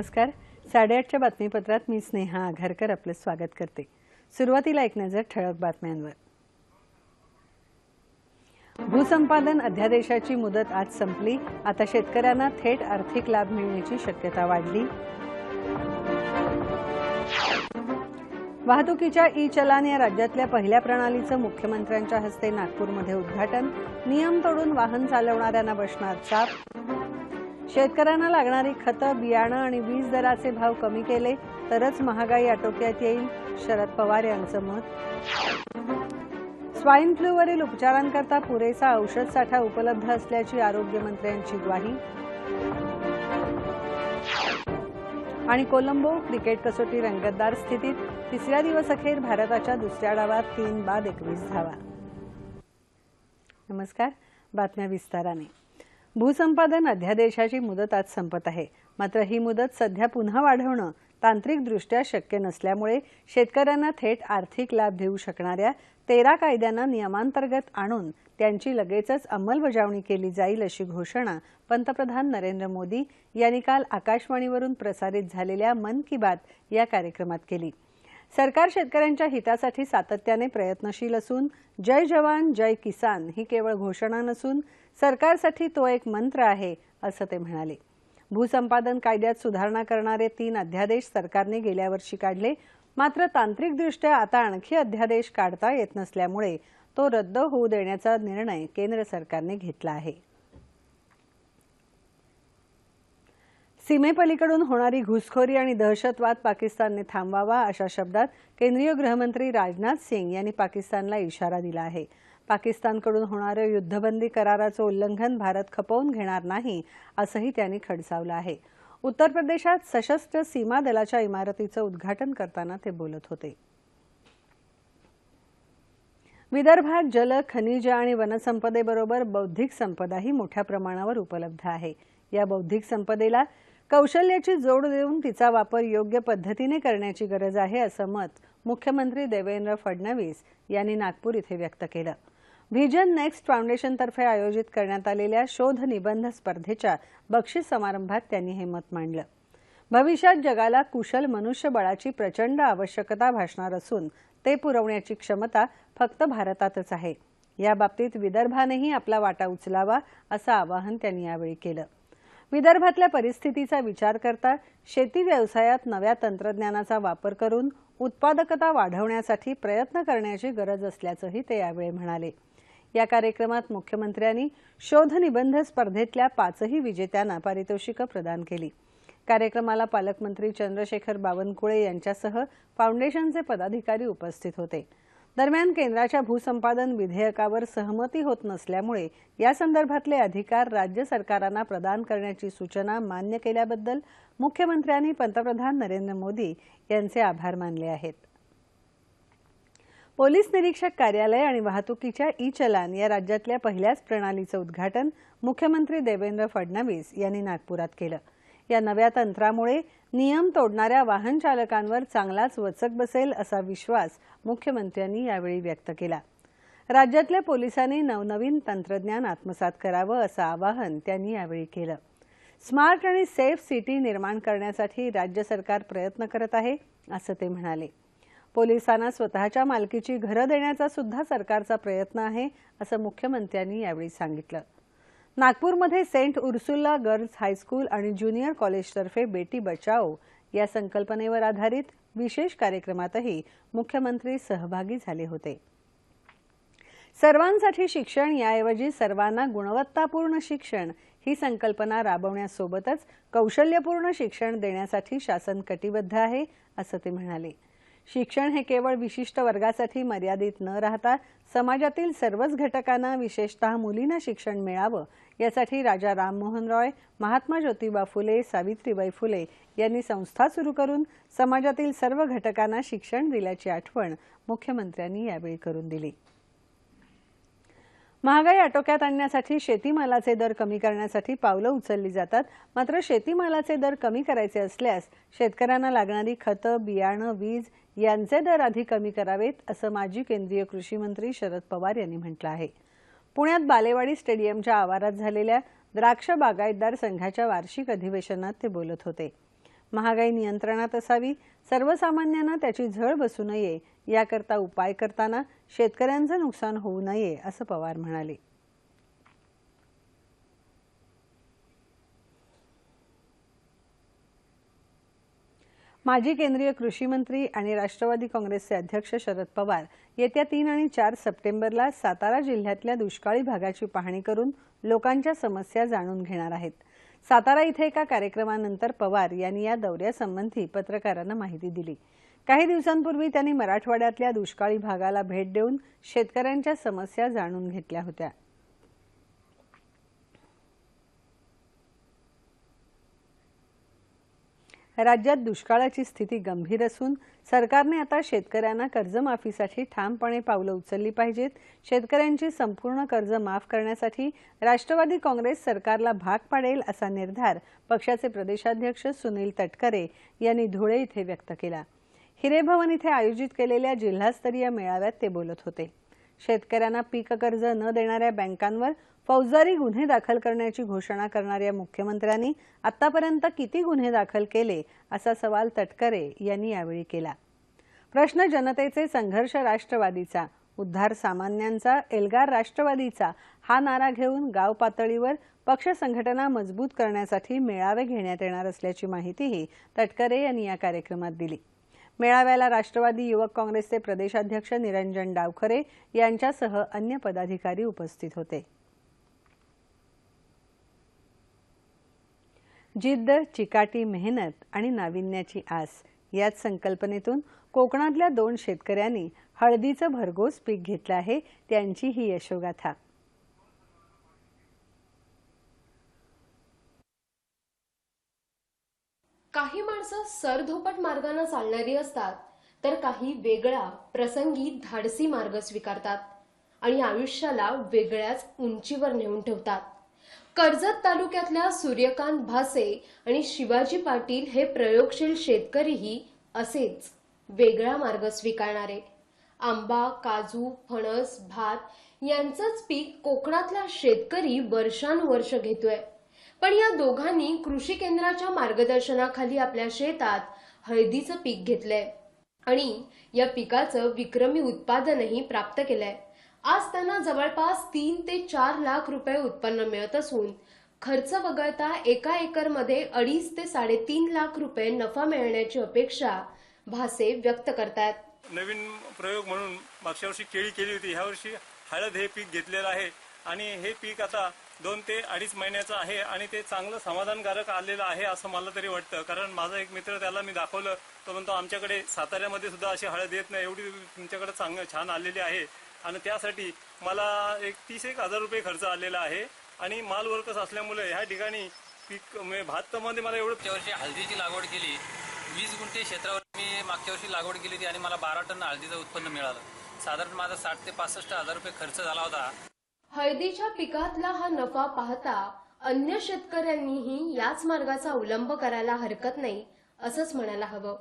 नमस्कार. साडेआठच्या बातमीपत्रात मी स्नेहा आघारकर आपलं स्वागत करते. सुरुवातीला एक नजर ठळक बातम्यांवर. भूसंपादन अध्यादेशाची मुदत आज संपली. आता शेतकऱ्यांना थेट आर्थिक लाभ मिळण्याची शक्यता वाढली. वाहतुकीच्या ई चलान या राज्यातल्या पहिल्या प्रणालीचं मुख्यमंत्र्यांच्या हस्ते नागपूरमध्ये उद्घाटन. नियम तोडून वाहन चालवणाऱ्यांना बसणार चाप. शेतकऱ्यांना लागणारी खतं बियाणं आणि वीज दराचे भाव कमी केले तरच महागाई आटोक्यात येईल. शरद पवार यांचं मत. स्वाईन फ्लूवरील उपचारांकरता पुरेसा औषध साठा उपलब्ध असल्याची आरोग्यमंत्र्यांची ग्वाही. आणि कोलंबो क्रिकेट कसोटी रंगतदार स्थितीत तिसऱ्या दिवस अखेर भारताच्या दुसऱ्या डावात तीन बाद एकवीस धावा. नमस्कार. बातम्या विस्ताराने. भूसंपादन अध्यादेशाची मुदत आज संपत आहे. मात्र ही मुदत सध्या पुन्हा वाढवणं तांत्रिकदृष्ट्या शक्य नसल्यामुळे शेतकऱ्यांना थेट आर्थिक लाभ देऊ शकणाऱ्या तेरा कायद्यांना नियमांतर्गत आणून त्यांची लगेचच अंमलबजावणी केली जाईल अशी घोषणा पंतप्रधान नरेंद्र मोदी यांनी काल आकाशवाणीवरून प्रसारित झालेल्या मन की बात या कार्यक्रमात केली. सरकार शेतकऱ्यांच्या हितासाठी सातत्याने प्रयत्नशील असून जय जवान जय किसान ही केवळ घोषणा नसून सरकारसाठी तो एक मंत्र आहे असं ते म्हणाले. भूसंपादन कायद्यात सुधारणा करणारे तीन अध्यादेश सरकारने गेल्या वर्षी काढले. मात्र तांत्रिकदृष्ट्या आता आणखी अध्यादेश काढता येत नसल्यामुळे तो रद्द होऊ देण्याचा निर्णय केंद्र सरकारने घेतला आहे. सीमेपलीकडून होणारी घुसखोरी आणि दहशतवाद पाकिस्तानने थांबवावा अशा शब्दात केंद्रीय गृहमंत्री राजनाथ सिंग यांनी पाकिस्तानला इशारा दिला आहे. पाकिस्तानकडून होणारं युद्धबंदी कराराचं उल्लंघन भारत खपवून घेणार नाही असंही त्यांनी खडसावलं आहे. उत्तर प्रदेशात सशस्त्र सीमा दलाच्या इमारतीचं उद्घाटन करताना ते बोलत होते. विदर्भात जल खनिज आणि वनसंपदेबरोबर बौद्धिक संपदाही मोठ्या प्रमाणावर उपलब्ध आहे. या बौद्धिक संपदेला कौशल्याची जोड देऊन तिचा वापर योग्य पद्धतीने करण्याची गरज आहे असं मत मुख्यमंत्री देवेंद्र फडणवीस यांनी नागपूर इथे व्यक्त केलं. व्हिजन नेक्स्ट फाउंडेशनतर्फे आयोजित करण्यात आलेल्या शोध निबंध स्पर्धेच्या बक्षीस समारंभात त्यांनी हे मत मांडलं. भविष्यात जगाला कुशल मनुष्यबळाची प्रचंड आवश्यकता भासणार असून ते पुरवण्याची क्षमता फक्त भारतातच आहे. या बाबतीत विदर्भानेही आपला वाटा उचलावा असं आवाहन त्यांनी यावेळी केलं. विदर्भातल्या परिस्थितीचा विचार करता शेती व्यवसायात नव्या तंत्रज्ञानाचा वापर करून उत्पादकता वाढवण्यासाठी प्रयत्न करण्याची गरज असल्याचंही ते यावेळी म्हणाले. या कार्यक्रमात मुख्यमंत्र्यांनी शोध निबंध स्पर्धेतल्या पाचही विजेत्यांना पारितोषिकं प्रदान केली. कार्यक्रमाला पालकमंत्री चंद्रशेखर बावनकुळे यांच्यासह फाउंडेशनचे पदाधिकारी उपस्थित होते. दरम्यान केंद्राच्या भूसंपादन विधेयकावर सहमती होत नसल्यामुळे या संदर्भातले अधिकार राज्य सरकारांना प्रदान करण्याची सूचना मान्य केल्याबद्दल मुख्यमंत्र्यांनी पंतप्रधान नरेंद्र मोदी यांचे आभार मानले आहेत. पोलीस निरीक्षक कार्यालय आणि वाहतुकीच्या ई चलान या राज्यातल्या पहिल्याच प्रणालीचं उद्घाटन मुख्यमंत्री देवेंद्र फडणवीस यांनी नागपुरात केलं. या नव्या तंत्रामुळे नियम तोडणाऱ्या वाहन चालकांवर चांगलाच वचक बसेल असा विश्वास मुख्यमंत्र्यांनी यावेळी व्यक्त केला. राज्यातल्या पोलिसांनी नवनवीन तंत्रज्ञान आत्मसात करावं असं आवाहन त्यांनी यावेळी केलं. स्मार्ट आणि सेफ सिटी निर्माण करण्यासाठी राज्य सरकार प्रयत्न करत आहे असं ते म्हणाले. पोलिसांना स्वतःच्या मालकीची घरं देण्याचा सुद्धा सरकारचा प्रयत्न आहे असं मुख्यमंत्र्यांनी यावेळी सांगितलं. नागपूरमध्ये Saint Ursula girls high school आणि ज्युनियर कॉलेजतर्फे बेटी बचाओ या संकल्पनेवर आधारित विशेष कार्यक्रमातही मुख्यमंत्री सहभागी झाले होते. सर्वांसाठी शिक्षण याऐवजी सर्वांना गुणवत्तापूर्ण शिक्षण ही संकल्पना राबवण्यासोबतच कौशल्यपूर्ण शिक्षण देण्यासाठी शासन कटिबद्ध आहे असं ते म्हणाले. शिक्षण हे केवळ विशिष्ट वर्गासाठी मर्यादित न राहता समाजातील सर्वच घटकांना विशेषतः मुलींना शिक्षण मिळावं यासाठी राजा राममोहन रॉय महात्मा ज्योतिबा फुले सावित्रीबाई फुले यांनी संस्था सुरू करून समाजातील सर्व घटकांना शिक्षण दिल्याची आठवण मुख्यमंत्र्यांनी यावेळी करून दिली. महागाई आटोक्यात आणण्यासाठी शेतीमालाचे दर कमी करण्यासाठी पावलं उचलली जातात. मात्र शेतीमालाचे दर कमी करायचे असल्यास शेतकऱ्यांना लागणारी खतं बियाणं वीज यांचे दर आधी कमी करावेत असं माजी केंद्रीय कृषी मंत्री शरद पवार यांनी म्हटलं आहे. पुण्यात बालेवाडी स्टेडियमच्या आवारात झालेल्या द्राक्ष बागायतदार संघाच्या वार्षिक अधिवेशनात ते बोलत होते. महागाई नियंत्रणात असावी सर्वसामान्यांना त्याची झळ बसू नये याकरता उपाय करताना शेतकऱ्यांचं नुकसान होऊ नये असं पवार म्हणाले. माजी केंद्रीय कृषी मंत्री आणि राष्ट्रवादी काँग्रेसचे अध्यक्ष शरद पवार येत्या तीन आणि चार सप्टेंबरला सातारा जिल्ह्यातल्या दुष्काळी भागाची पाहणी करून लोकांच्या समस्या जाणून घेणार आहेत. सातारा इथे एका कार्यक्रमानंतर पवार यांनी या दौऱ्यासंबंधी पत्रकारांना माहिती दिली. काही दिवसांपूर्वी त्यांनी मराठवाड्यातल्या दुष्काळी भागाला भेट देऊन शेतकऱ्यांच्या समस्या जाणून घेतल्या होत्या. राज्यात दुष्काळाची स्थिती गंभीर असून सरकारने आता शेतकऱ्यांना कर्जमाफीसाठी ठामपणे पावलं उचलली पाहिजेत. शेतकऱ्यांची संपूर्ण कर्ज माफ करण्यासाठी राष्ट्रवादी काँग्रेस सरकारला भाग पाडेल असा निर्धार पक्षाचे प्रदेशाध्यक्ष सुनील तटकरे यांनी धुळे इथे व्यक्त केला. हिरेभवन इथे आयोजित केलेल्या जिल्हास्तरीय मेळाव्यात ते बोलत होते. शेतकऱ्यांना पीक कर्ज न देणाऱ्या बँकांवर फौजदारी गुन्हे दाखल करण्याची घोषणा करणाऱ्या मुख्यमंत्र्यांनी आतापर्यंत किती गुन्हे दाखल केले असा सवाल तटकरे यांनी यावेळी केला. प्रश्न जनतेचे संघर्ष राष्ट्रवादीचा उद्धार सामान्यांचा एल्गार राष्ट्रवादीचा हा नारा घेऊन गाव पातळीवर पक्ष संघटना मजबूत करण्यासाठी मेळावे घेण्यात येणार असल्याची माहितीही तटकरे यांनी या कार्यक्रमात दिली. मेळाव्याला राष्ट्रवादी युवक काँग्रेसचे प्रदेशाध्यक्ष निरंजन डावखरे यांच्यासह अन्य पदाधिकारी उपस्थित होते. जिद्द चिकाटी मेहनत आणि नाविन्याची आस याच संकल्पनेतून कोकणातल्या दोन शेतकऱ्यांनी हळदीचं भरघोस पीक घेतलं आहे त्यांची ही यशोगाथा. काही माणसं सरधोपट मार्गाने चालणारी असतात तर काही वेगळा प्रसंगी धाडसी मार्ग स्वीकारतात आणि आयुष्याला वेगळ्याच उंचीवर नेऊन ठेवतात. कर्जत तालुक्यातल्या सूर्यकांत भासे आणि शिवाजी पाटील हे प्रयोगशील शेतकरीही असेच वेगळा मार्ग स्वीकारणारे. आंबा काजू फणस भात यांचंच पीक कोकणातला शेतकरी वर्षानुवर्ष घेतोय. पण या दोघांनी कृषी केंद्राच्या मार्गदर्शनाखाली आपल्या शेतात हळदीचं पीक घेतलंय. आणि या पिकाचं विक्रमी उत्पादनही प्राप्त केलंय. आज त्यांना जवळपास तीन ते चार लाख रुपये उत्पन्न मिळत असून खर्च वगळता एका एकरमध्ये अडीच ते साडेतीन लाख रुपये नफा मिळण्याची अपेक्षा भासे व्यक्त करतायत. नवीन प्रयोग म्हणून मागच्या वर्षी केळी केली होती. ह्या वर्षी हळद हे पीक घेतलेलं आहे. आणि हे पीक आता दोन ते अडीच महिन्याचं आहे आणि ते चांगलं समाधानकारक आलेलं आहे असं मला तरी वाटतं. कारण माझा एक मित्र त्याला मी दाखवलं. तो म्हणतो आमच्याकडे साताऱ्यामध्ये सुद्धा अशी हळद येत नाही. एवढी तुमच्याकडे चांगलं छान आलेली आहे. आणि त्यासाठी मला एक तीस एक हजार रुपये खर्च आलेला आहे. आणि माल वर्कस असल्यामुळे ह्या ठिकाणी पीक म्हणजे भातामध्ये मला एवढं मागच्या वर्षी हळदीची लागवड केली. वीस गुंठे क्षेत्रावर मी मागच्या वर्षी लागवड केली होती आणि मला बारा टन हळदीचं उत्पन्न मिळालं. साधारण माझा साठ ते पासष्ट हजार रुपये खर्च झाला होता. हळदीच्या पिकातला हा नफा पाहता अन्य शेतकऱ्यांनीही याच मार्गाचा अवलंब करायला हरकत नाही असंच म्हणायला हवं.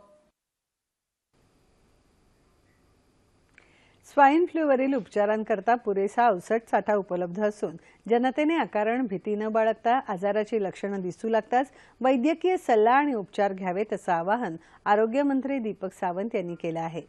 स्वाईन फ्लूवरील उपचारांकरता पुरेसा औषध साठा उपलब्ध असून जनतेने अकारण भीती न बाळगता आजाराची लक्षणं दिसू लागताच वैद्यकीय सल्ला आणि उपचार घ्यावेत असं आवाहन आरोग्यमंत्री दीपक सावंत यांनी केलं आहे.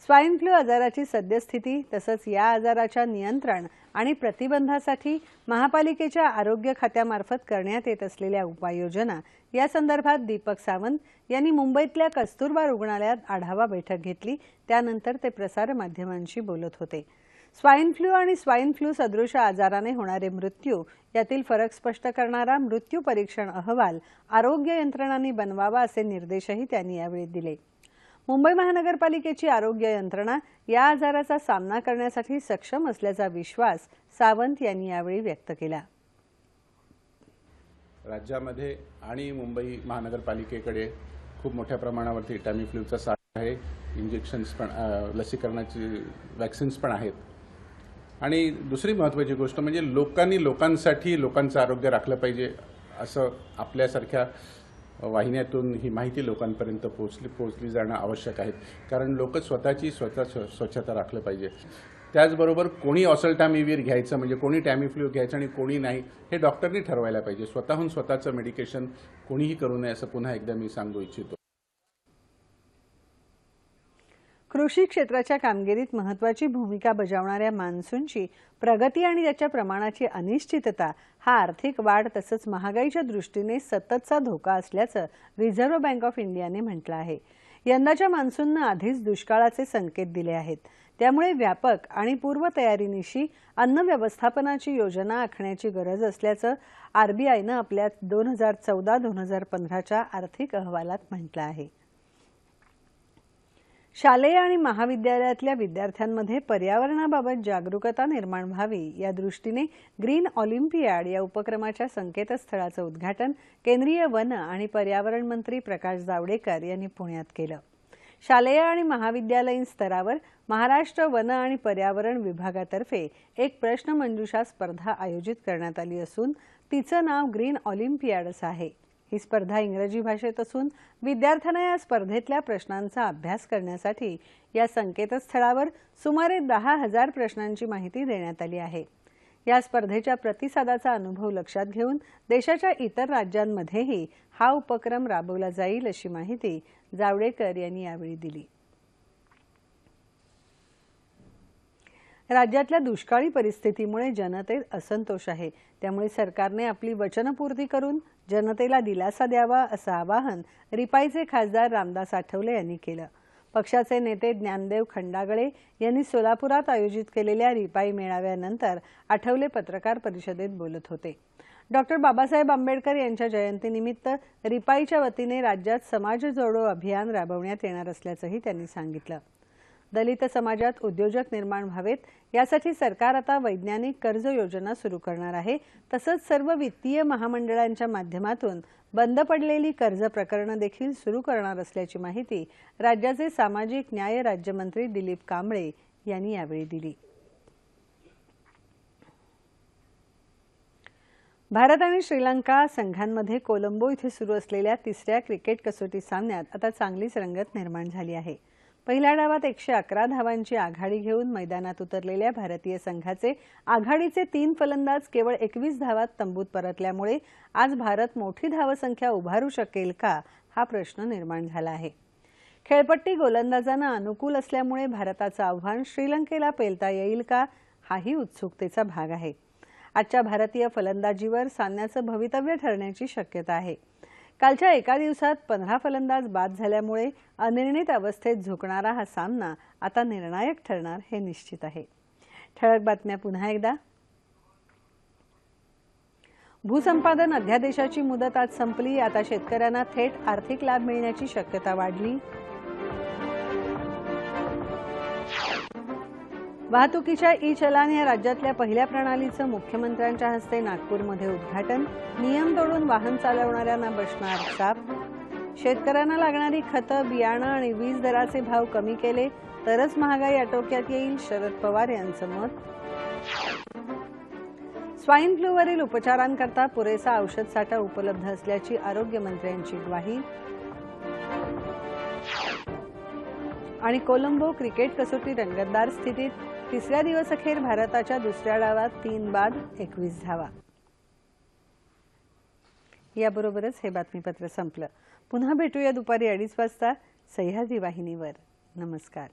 स्वाईन फ्लू आजाराची सद्यस्थिती तसंच या आजाराच्या नियंत्रण आणि प्रतिबंधासाठी महापालिकेच्या आरोग्य खात्यामार्फत करण्यात येत असलेल्या उपाययोजना या संदर्भात दीपक सावंत यांनी मुंबईतल्या कस्तुरबा रुग्णालयात आढावा बैठक घेतली. त्यानंतर ते प्रसारमाध्यमांशी बोलत होते. स्वाईन फ्लू आणि स्वाईन फ्लू सदृश आजाराने होणारे मृत्यू यातील फरक स्पष्ट करणारा मृत्यू परीक्षण अहवाल आरोग्य यंत्रणांनी बनवावा असे निर्देशही त्यांनी यावेळी दिले. मुंबई महानगरपालिकेची आरोग्य यंत्रणा या आजाराचा सामना करण्यासाठी सक्षम असल्याचा विश्वास सावंत यांनी यावेळी व्यक्त केला. राज्यामध्ये आणि मुंबई महानगरपालिकेकडे खूप मोठ्या प्रमाणावरती टॅमिफ्ल्यूचा साठा आहे. इंजेक्शन्स पण लसीकरणाची वॅक्सिन्स पण आहेत. आणि दुसरी महत्त्वाची गोष्ट म्हणजे लोकांनी लोकांसाठी लोकांचं आरोग्य राखलं पाहिजे असं आपल्यासारख्या वाहिन्यातून ही माहिती लोकांपर्यंत पोचली पोचली जाणं आवश्यक आहे. कारण लोक स्वतःची स्वतः स्व- स्वच्छता राखलं पाहिजे. त्याचबरोबर कोणी ऑसल्टामिवीर घ्यायचं म्हणजे कोणी टॅमिफ्ल्यू घ्यायचं आणि कोणी नाही हे डॉक्टरनी ठरवायला पाहिजे. स्वतःहून स्वतःचं मेडिकेशन कोणीही करू नये असं पुन्हा एकदा मी सांगू इच्छितो. कृषी क्षेत्राच्या कामगिरीत महत्वाची भूमिका बजावणाऱ्या मान्सूनची प्रगती आणि त्याच्या प्रमाणाची अनिश्चितता हा आर्थिक वाढ तसंच महागाईच्या दृष्टीने सततचा धोका असल्याचं रिझर्व्ह बँक ऑफ इंडियाने म्हटलं आहे. यंदाच्या मान्सूननं आधीच दुष्काळाचे संकेत दिले आहेत. त्यामुळे व्यापक आणि पूर्वतयारीनिशी अन्न व्यवस्थापनाची योजना आखण्याची गरज असल्याचं आरबीआयनं आपल्या दोन हजार चौदा दोन हजार पंधराच्या आर्थिक अहवालात म्हटलं आहे. शालेय आणि महाविद्यालयातल्या विद्यार्थ्यांमध्ये पर्यावरणाबाबत जागरूकता निर्माण व्हावी या दृष्टीने ग्रीन ऑलिम्पियाड या उपक्रमाच्या संकेतस्थळाचं उद्घाटन केंद्रीय वन आणि पर्यावरण मंत्री प्रकाश जावडेकर यांनी पुण्यात केलं. शालेय आणि महाविद्यालयीन स्तरावर महाराष्ट्र वन आणि पर्यावरण विभागातर्फे एक प्रश्नमंजुषा स्पर्धा आयोजित करण्यात आली असून तिचं नाव ग्रीन ऑलिम्पियाड असं आहे. ही स्पर्धा इंग्रजी भाषेत असून विद्यार्थ्यांना या स्पर्धेतल्या प्रश्नांचा अभ्यास करण्यासाठी या संकेतस्थळावर सुमारे दहा हजार प्रश्नांची माहिती देण्यात आली आहे. या स्पर्धेच्या प्रतिसादाचा अनुभव लक्षात घेऊन देशाच्या इतर राज्यांमध्येही हा उपक्रम राबवला जाईल अशी माहिती जावडेकर यांनी यावेळी दिली. राज्यातल्या दुष्काळी परिस्थितीमुळे जनतेत असंतोष आहे. त्यामुळे सरकारने आपली वचनपूर्ती करून जनतेला दिलासा द्यावा असं आवाहन रिपाईचे खासदार रामदास आठवले यांनी केलं. पक्षाचे नेते ज्ञानदेव खंडागळे यांनी सोलापुरात आयोजित केलेल्या रिपाई मेळाव्यानंतर आठवले पत्रकार परिषदेत बोलत होते. डॉक्टर बाबासाहेब आंबेडकर यांच्या जयंतीनिमित्त रिपाईच्या वतीने राज्यात समाज जोडो अभियान राबवण्यात येणार असल्याचंही त्यांनी सांगितलं. दलित समाजात उद्योजक निर्माण व्हावेत यासाठी सरकार आता वैज्ञानिक कर्ज योजना सुरू करणार आहे. तसंच सर्व वित्तीय महामंडळांच्या माध्यमातून बंद पडलेली कर्ज प्रकरणं देखील सुरू करणार असल्याची माहिती राज्याचे सामाजिक न्याय राज्यमंत्री दिलीप कांबळे यांनी यावेळी दिली. भारत आणि श्रीलंका संघांमध्ये कोलंबो इथे सुरू असलेल्या तिसऱ्या क्रिकेट कसोटी सामन्यात आता चांगलीच रंगत निर्माण झाली आहे. पहिल्या डावात एकशे अकरा धावांची आघाडी घेऊन मैदानात उतरलेल्या भारतीय संघाचे आघाडीचे तीन फलंदाज केवळ एकवीस धावात तंबूत परतल्यामुळे आज भारत मोठी धावसंख्या उभारू शकेल का हा प्रश्न निर्माण झाला आहे. खेळपट्टी गोलंदाजांना अनुकूल असल्यामुळे भारताचं आव्हान श्रीलंकेला पेलता येईल का हाही उत्सुकतेचा भाग आहे. आजच्या भारतीय फलंदाजीवर सामन्याचं भवितव्य ठरण्याची शक्यता आहे. कालच्या एका दिवसात पंधरा फलंदाज बाद झाल्यामुळे अनिर्णित अवस्थेत झुकणारा हा सामना आता निर्णायक ठरणार हे निश्चित आहे. ठळक बातम्या पुन्हा एकदा. भूसंपादन अध्यादेशाची मुदत आज संपली. आता शेतकऱ्यांना थेट आर्थिक लाभ मिळण्याची शक्यता वाढली. वाहतुकीच्या ई चलान या राज्यातल्या पहिल्या प्रणालीचं मुख्यमंत्र्यांच्या हस्ते नागपूरमध्ये उद्घाटन. नियम तोडून वाहन चालवणाऱ्यांना बसणार चाप शेतकऱ्यांना लागणारी खतं बियाणं आणि वीज दराचे भाव कमी केले तरच महागाई आटोक्यात येईल शरद पवार यांचं मत. स्वाईन फ्लूवरील उपचारांकरता पुरेसा औषध साठा उपलब्ध असल्याची आरोग्यमंत्र्यांची ग्वाही. आणि कोलंबो क्रिकेट कसोटी रंगतदार स्थितीत तिसऱ्या दिवस अखेर भारताच्या दुसऱ्या डावात तीन बाद एकवीस धावा. याबरोबरच हे बातमीपत्र संपलं. पुन्हा भेटूया दुपारी अडीच वाजता. सह्याद्री वाहिनीवर. नमस्कार.